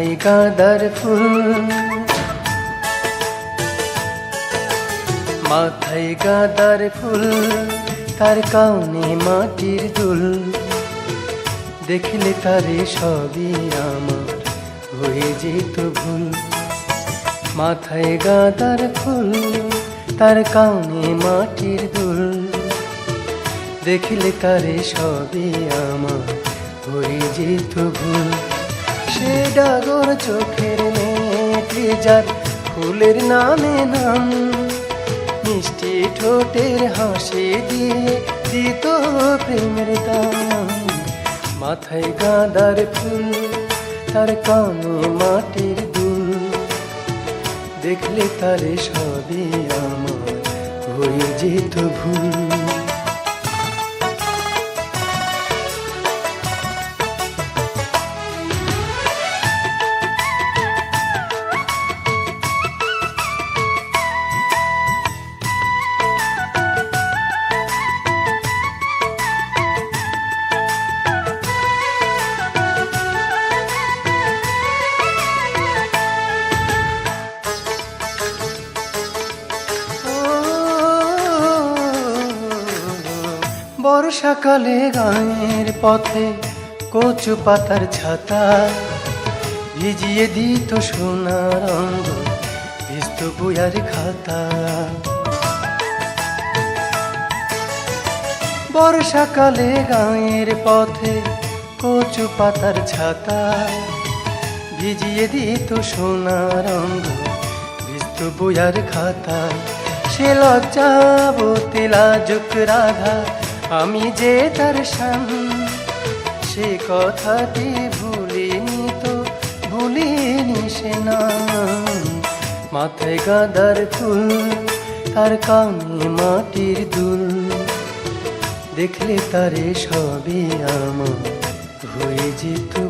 গাঁদার ফুল মাথায় গাঁদার ফুল তার কাউনে মাটির দুল দেখলে তারে সবই আমার হয়ে যেত ভুল মাথায় গাঁদার ফুল তার কাউনে মাটির দুল দেখলে তারে সবই আমার হয়ে যেত ভুল সে ডাগর চোখের মেয়েটি যার ফুলের নামে নাম। মিষ্টি ঠোঁটের হাসি দিয়ে দিত প্রেমের দাম। মাথায় গাঁদার ফুল, তার কানে মাটির দুল। দেখলে তারে সবই আমার, হয়ে যেত ভুল। বর্ষাকালে গায়ের পথে কচু পাতার ছাতা ভিজিয়ে দিত সোনার অঙ্গ, ভিজত বইয়ার খাতা। বর্ষাকালে গায়ের পথে কচু পাতার ছাতা ভিজিয়ে দিত সোনার অঙ্গ, ভিজত বইয়ার খাতা। সে লজ্জাবতী লাজুক রাধা আমি যে তার স্বামী, সে কথাটি ভুলিনি তো, ভুলিনি সে না। মাথায় গাদার ফুল, তার কানে মাটির দুল। দেখলে তারে সবই আমার, হয়ে যেত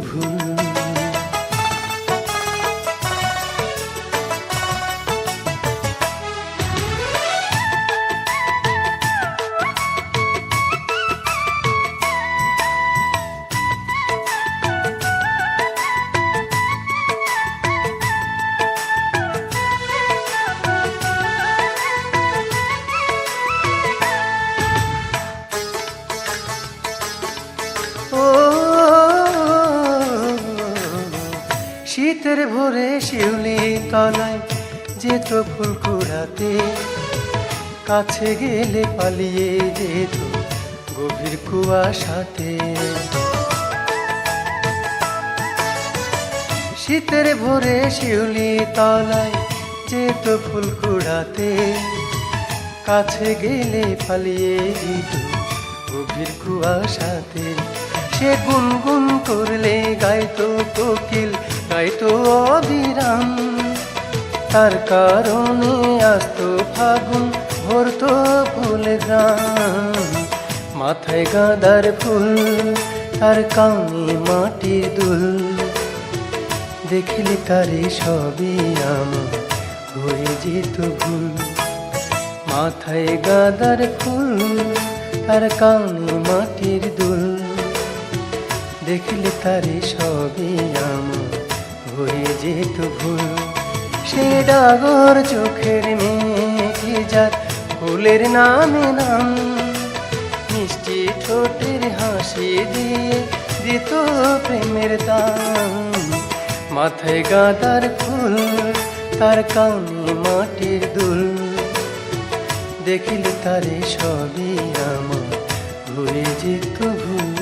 শীতের ভোরে শিউলি তলায় যেত ফুল কুড়াতে, কাছে গেলে পালিয়ে যেত গভীর কুয়াশাতে। শীতের ভোরে শিউলি তলায় যেত ফুল কুড়াতে, কাছে গেলে পালিয়ে যেত গভীর কুয়াশাতে। সে গুনগুন করলে গাইতো কোকিল গাইতো অবিরাম। তার কারণে আস্ত ফাগুন ভরতো ফুল গ্রাম। মাথায় গাঁদার ফুল, তার কানে মাটির দুল। দেখলে তারে সবই আমার হয়ে যেত ভুল। মাথায় গাদার ফুল, তার কানে মাটির দুল। দেখলে তারে সবই আমার হয়ে যেত ভুল। সে ডাগর চোখের মেঘে যার ফুলের নামে নাম। মিষ্টি ঠোঁটের হাসি দিয়ে দিত প্রেমের দাম। মাথায় গাদার ফুল, তার কানে মাটির দুল। দেখিল তারে সবই আমার হয়ে যেত ভুল।